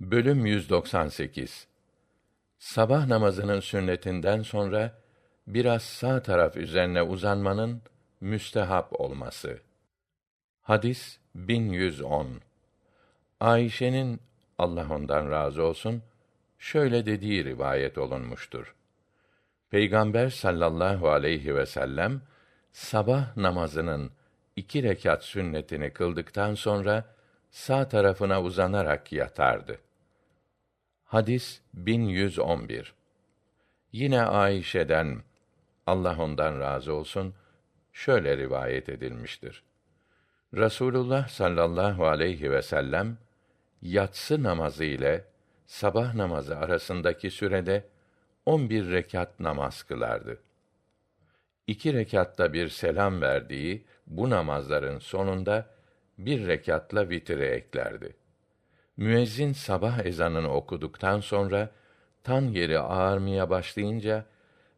Bölüm 198 Sabah namazının sünnetinden sonra biraz sağ taraf üzerine uzanmanın müstehap olması. Hadis 1110. Ayşe'nin Allah ondan razı olsun şöyle dediği rivayet olunmuştur. Peygamber sallallahu aleyhi ve sellem sabah namazının iki rekat sünnetini kıldıktan sonra sağ tarafına uzanarak yatardı. Hadis 1111. Yine Ayşe'den Allah ondan razı olsun şöyle rivayet edilmiştir. Rasulullah sallallahu aleyhi ve sellem yatsı namazı ile sabah namazı arasındaki sürede on bir rekat namaz kılardı. İki rekatta bir selam verdiği bu namazların sonunda bir rekatla vitri eklerdi. Müezzin sabah ezanını okuduktan sonra tan yeri ağarmaya başlayınca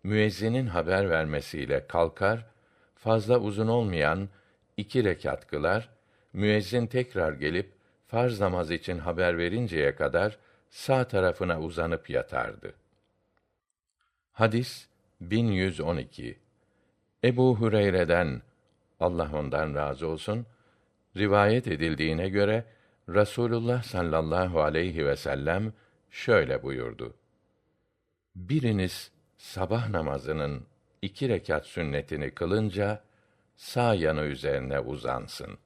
müezzinin haber vermesiyle kalkar, fazla uzun olmayan iki rekat kılar, müezzin tekrar gelip farz namaz için haber verinceye kadar sağ tarafına uzanıp yatardı. Hadis 1112. Ebu Hureyre'den Allah ondan razı olsun rivayet edildiğine göre Rasulullah sallallahu aleyhi ve sellem şöyle buyurdu. Biriniz sabah namazının iki rekat sünnetini kılınca sağ yanı üzerine uzansın.